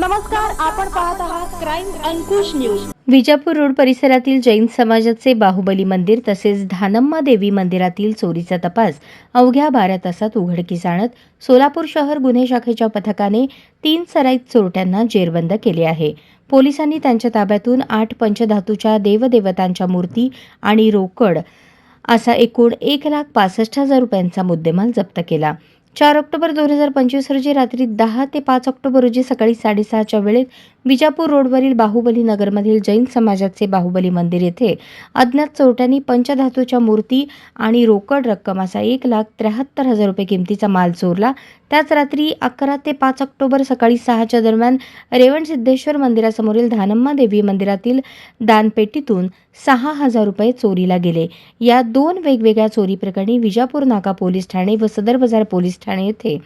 नमस्कार आपण पाहत आहात crime Ankush news Vijapur road परिसरातील जैन समाजाचे बाहुबली मंदिर तसेच धानम्मा देवी मंदिरातील चोरीचा तपास अवघ्या बारा तासात उघडकीस आणत सोलापूर शहर गुन्हे शाखेच्या पथकाने तीन सराईत चोरट्यांना जेरबंद केले आहे. पोलिसांनी त्यांच्या ताब्यातून आठ पंचधातूच्या देवदेवतांच्या मूर्ती आणि रोकड असा एकूण एक लाख पासष्ट हजार रुपयांचा मुद्देमाल जप्त केला. चार ऑक्टोबर दोन हजार पंचवीस रोजी रात्री दहा ते पाच ऑक्टोबर रोजी सकाळी साडेसहाच्या वेळेत विजापूर रोडवरील बाहुबली नगरमधील जैन समाजाचे बाहुबली मंदिर येथे अज्ञात चोरट्यांनी पंचधातूच्या मूर्ती आणि रोकड रक्कम असा एक लाख त्र्याहत्तर हजार रुपये किमतीचा माल चोरला. त्याच रात्री अकरा ते पाच ऑक्टोबर सकाळी सहाच्या दरम्यान रेवण सिद्धेश्वर मंदिरासमोरील धानम्मा देवी मंदिरातील दानपेटीतून सहा हजार रुपये चोरीला गेले. या दोन वेगवेगळ्या चोरी प्रकरणी विजापूर नाका पोलीस ठाणे व सदर बाजार पोलीस ठाणे येथे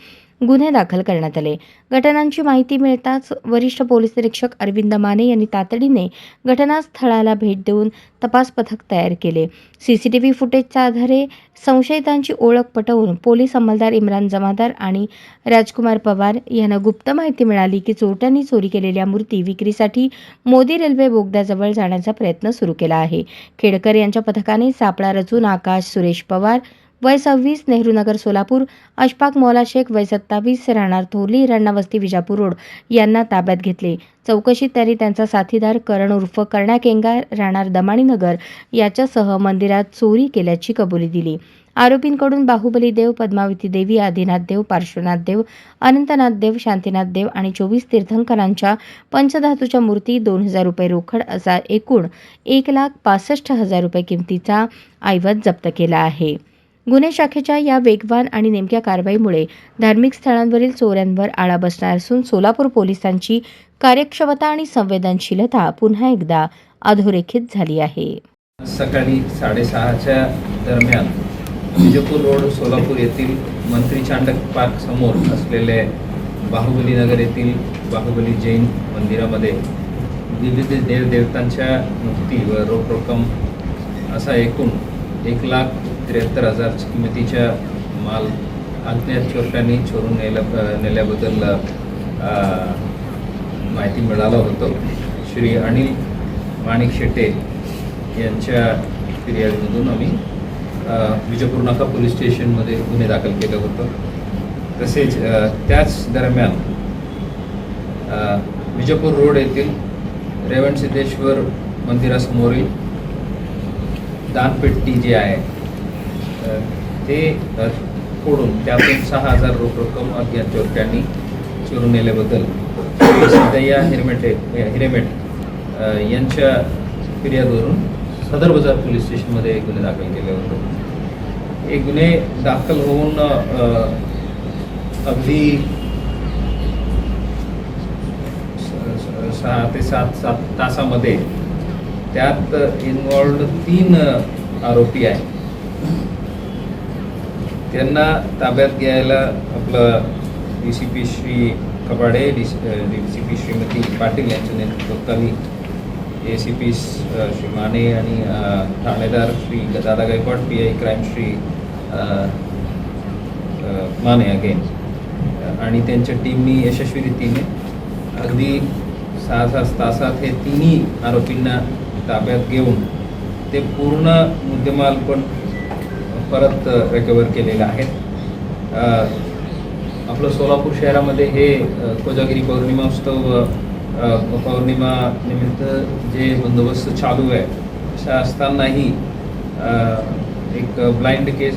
गुन्हे दाखल करण्यात आले. घटनांची माहिती मिळताच वरिष्ठ पोलीस निरीक्षक अरविंद माने यांनी तातडीने घटनास्थळाला भेट देऊन तपास पथक तयार केले. सीसीटीव्ही फुटेजच्या आधारे संशयितांची ओळख पटवून पोलीस अंमलदार इम्रान जमादार आणि राजकुमार पवार यांना गुप्त माहिती मिळाली की चोरट्यांनी चोरी केलेल्या मूर्ती विक्रीसाठी मोदी रेल्वे बोगद्याजवळ जाण्याचा प्रयत्न सुरू केला आहे. खेडकर यांच्या पथकाने सापळा रचून आकाश सुरेश पवार वय सव्वीस नेहरूनगर सोलापूर अशफाक मौला शेख वय सत्तावीस राहणार थोरली रण्णावस्ती विजापूर रोड यांना ताब्यात घेतले. चौकशीत त्यांनी त्यांचा साथीदार करण उर्फ कर्णाकेंगा राहणार दमाणीनगर याच्यासह मंदिरात चोरी केल्याची कबुली दिली. आरोपींकडून बाहुबली देव पद्मावती देवी आदिनाथ देव पार्श्वनाथ देव अनंतनाथ देव शांतीनाथ देव आणि चोवीस तीर्थंकरांच्या पंचधातूच्या मूर्ती दोन हजार रुपये रोखड असा एकूण एक लाख पासष्ट हजार रुपये किमतीचा ऐवज जप्त केला आहे. गुन्हे शाखेच्या या वेगवान आणि नेमक्या कारवाईमुळे धार्मिक स्थळांवरील चोऱ्यांवर आळा बसणार असून सोलापूर पोलिसांची कार्यक्षमता आणि संवेदनशीलता पुन्हा एकदा अधोरेखित झाली आहे. सकाळी साडेसहाच्या दरम्यान विजयपूर रोड सोलापूर येथील मंत्री चांडक पार्क समोर असलेले बाहुबली नगर येथील बाहुबली जैन मंदिरामध्ये विविध देवदेवतांच्या मूर्ती व रोख रक्कम असा एकूण एक लाख त्र्याहत्तर हजार किमतीच्या माल अज्ञात चोरट्यांनी चोरून नेल्या नेल्याबद्दल माहिती मिळालं होतं. श्री अनिल माणिक शेट्टे यांच्या फिर्यादीमधून आम्ही अ, विजयपूर नाका पोलीस स्टेशनमध्ये गुन्हे दाखल केलं होतं. तसेच त्याच दरम्यान विजयपूर रोड येथील रेवण सिद्धेश्वर मंदिरासमोरील दानपेटी जी आहे ते फोडून त्यातून सहा हजार रोख रक्कम अज्ञात चोरट्यांनी चोरून नेल्याबद्दल सध्या सिद्धय्या हिरमेटे हिरेमेट यांच्या फिर्यादवरून सदर बाजार पोलीस स्टेशनमध्ये एक गुन्हे दाखल केले होते. हे गुन्हे दाखल होऊन अगदी सहा ते सात सात तासामध्ये त्यात इन्वॉल्ड तीन आरोपी आहेत. त्यांना ताब्यात घ्यायला आपलं D C P Shri Kabade D C P Shrimati Patil यांच्या नेतृत्वाखाली A C P Shri Mane आणि ठाणेदार Shri Dada Gaikwad P I crime Shri Mane again आणि त्यांच्या टीमनी यशस्वीरीतीने अगदी सहा सात तासात हे तिन्ही आरोपींना ताब्यात घेऊन ते पूर्ण मुद्देमाल पण परत रिकवर केलेलं आहे. आपलं सोलापूर शहरामध्ये हे कोजागिरी पौर्णिमा उत्सव पौर्णिमा निमित्त जे बंदोबस्त चालू आहे अशा असतानाही एक ब्लाइंड केस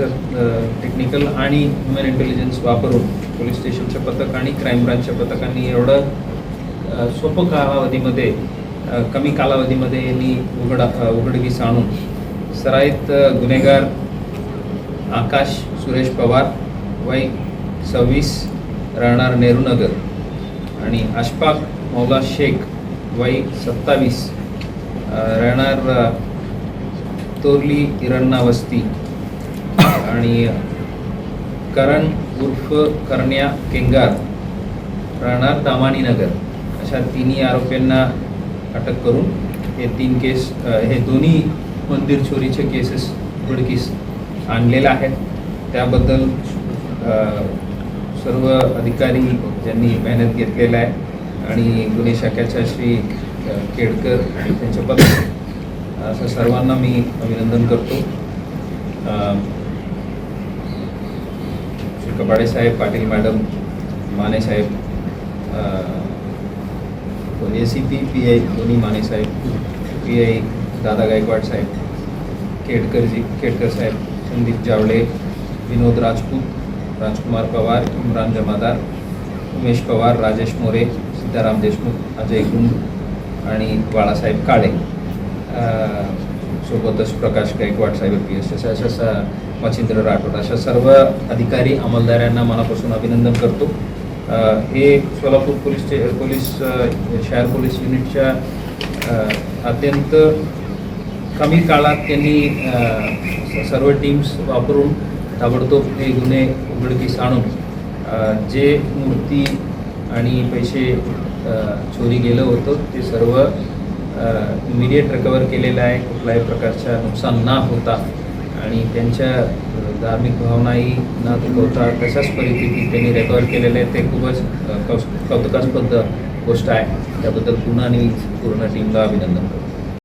टेक्निकल आणि ह्युमन इंटेलिजन्स वापरून पोलीस स्टेशनच्या पथक आणि क्राईम ब्रांचच्या पथकांनी एवढं सोपं कालावधीमध्ये कमी कालावधीमध्ये यांनी उघड उघडकीस आणून सराईत गुन्हेगार आकाश सुरेश पवार वय सव्वीस राहणार नेहरूनगर. आणि अशफाक मौला शेख वय सत्तावीस. राहणार तोरली इरण्णा वस्ती. आणि करण उर्फ करण्या केंगार. राहणार दामानी नगर. अशा तिन्ही आरोपींना अटक करून हे तीन केस हे दोन्ही मंदिर चोरीचे केसेस उघडकीस आणलेला आहे. त्याबद्दल सर्व अधिकारी ज्यांनी मेहनत घेतलेला आहे आणि गुन्हे शाखेच्या श्री केडकर आणि त्यांच्या पत्नी असं सर्वांना मी अभिनंदन करतो. श्री कपाडे साहेब Patil madam Mane Saheb A C P P I दोन्ही माने साहेब पी आय दादा गायकवाड साहेब केडकरजी केडकर साहेब संदीप जावळे विनोद राजपूत राजकुमार पवार इम्रान जमादार उमेश पवार राजेश मोरे सीताराम देशमुख अजय गुंड आणि बाळासाहेब काळे. सोबतच प्रकाश गायकवाड साहेब पी एस एस अशा स- मच्छिंद्र राठोड अशा सर्व अधिकारी अंमलदारांना मनापासून अभिनंदन करतो. हे सोलापूर पोलीस पोलीस शहर पोलीस युनिटच्या अत्यंत कमी काळात त्यांनी स- सर्व टीम्स वापरून ताबडतोब हे गुन्हे उघडकीस आणून जे मूर्ती आणि पैसे चोरी गेलं होतं ते सर्व इमिडिएट रिकवर केलेलं आहे. कुठल्याही प्रकारच्या नुकसान न होता आणि त्यांच्या धार्मिक भावनाही न दुखवता तशाच परिस्थितीत त्यांनी रेकवर केलेलं आहे. ते खूपच अ, कौतुकास्पद गोष्ट आहे. त्याबद्दल पुन्हा आणि पूर्ण टीमला अभिनंदन करतो.